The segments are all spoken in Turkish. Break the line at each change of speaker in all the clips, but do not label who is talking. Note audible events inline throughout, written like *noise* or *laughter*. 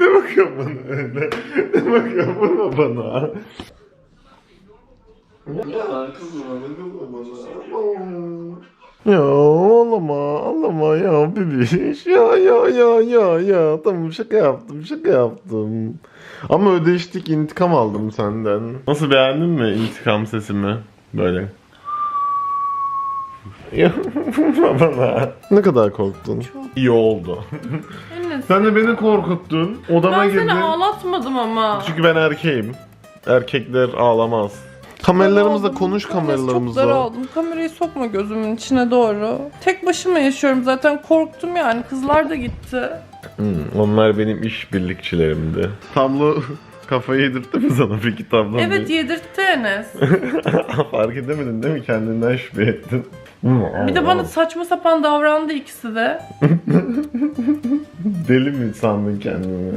ne bakıyorsun bana öyle? Ne bakıyorsun vurma bana? Ya kızma bana, kızma bana. Ya ağlama, ağlama ya bebiş. Ya ya ya ya ya. Tamam şaka yaptım, şaka yaptım. Ama ödeştik, intikam aldım senden. Nasıl beğendin mi intikam sesimi? Böyle. Bana. Ne kadar korktun? İyi oldu. Sen de beni korkuttun. Odama
ben
girdin.
seni ağlatmadım ama.
Çünkü ben erkeğim. Erkekler ağlamaz. Kameralarımızla konuş kameralarımızla.
Çok daraldım. Kamerayı sokma gözümün içine doğru. Tek başıma yaşıyorum zaten. Korktum yani. Kızlar da gitti.
Hmm, onlar benim iş birlikçilerimdi. Tablo *laughs* kafayı yedirtti mi sana peki tablo?
Evet yedirtti Enes. *laughs*
Fark edemedin değil mi? Kendinden şüphe ettin. *laughs*
Bir de bana saçma sapan davrandı ikisi de.
Deli mi sandın kendini?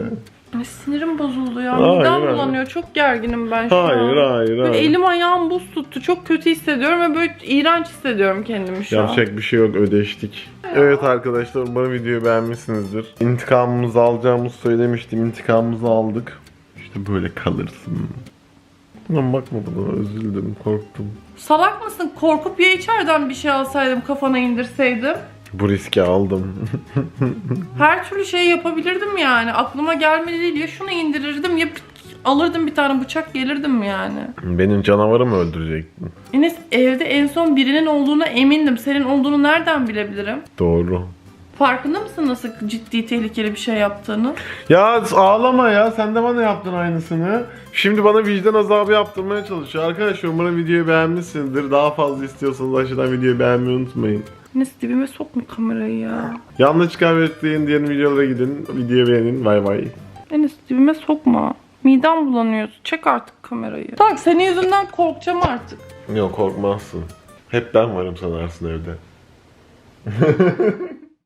Ay, sinirim bozuldu ya.
Hayır,
Midem
hayır.
bulanıyor. Çok gerginim ben şu
Hayır
an.
hayır hayır.
elim ayağım buz tuttu. Çok kötü hissediyorum ve böyle iğrenç hissediyorum kendimi şu an.
Yapacak bir şey yok ödeştik. Evet arkadaşlar umarım videoyu beğenmişsinizdir. İntikamımızı alacağımızı söylemiştim. İntikamımızı aldık. İşte böyle kalırsın. Lan bakma bana üzüldüm korktum.
Salak mısın? Korkup ya içeriden bir şey alsaydım kafana indirseydim.
Bu riski aldım. *laughs*
Her türlü şey yapabilirdim yani. Aklıma gelmedi değil. Ya şunu indirirdim ya alırdım bir tane bıçak gelirdim yani.
Benim canavarımı öldürecektin.
Enes evde en son birinin olduğuna emindim. Senin olduğunu nereden bilebilirim?
Doğru.
Farkında mısın nasıl ciddi tehlikeli bir şey yaptığını?
Ya ağlama ya sen de bana yaptın aynısını. Şimdi bana vicdan azabı yaptırmaya çalışıyor. Arkadaşlar umarım videoyu beğenmişsinizdir. Daha fazla istiyorsanız aşağıdan videoyu beğenmeyi unutmayın.
Enes dibime sokma kamerayı ya.
Yanlış kaybettiğin diğer videolara gidin. Videoyu beğenin. Bay bay.
Enes dibime sokma. Midem bulanıyor. Çek artık kamerayı. Tak senin yüzünden korkacağım artık.
Yok korkmazsın. Hep ben varım sanarsın evde. *laughs*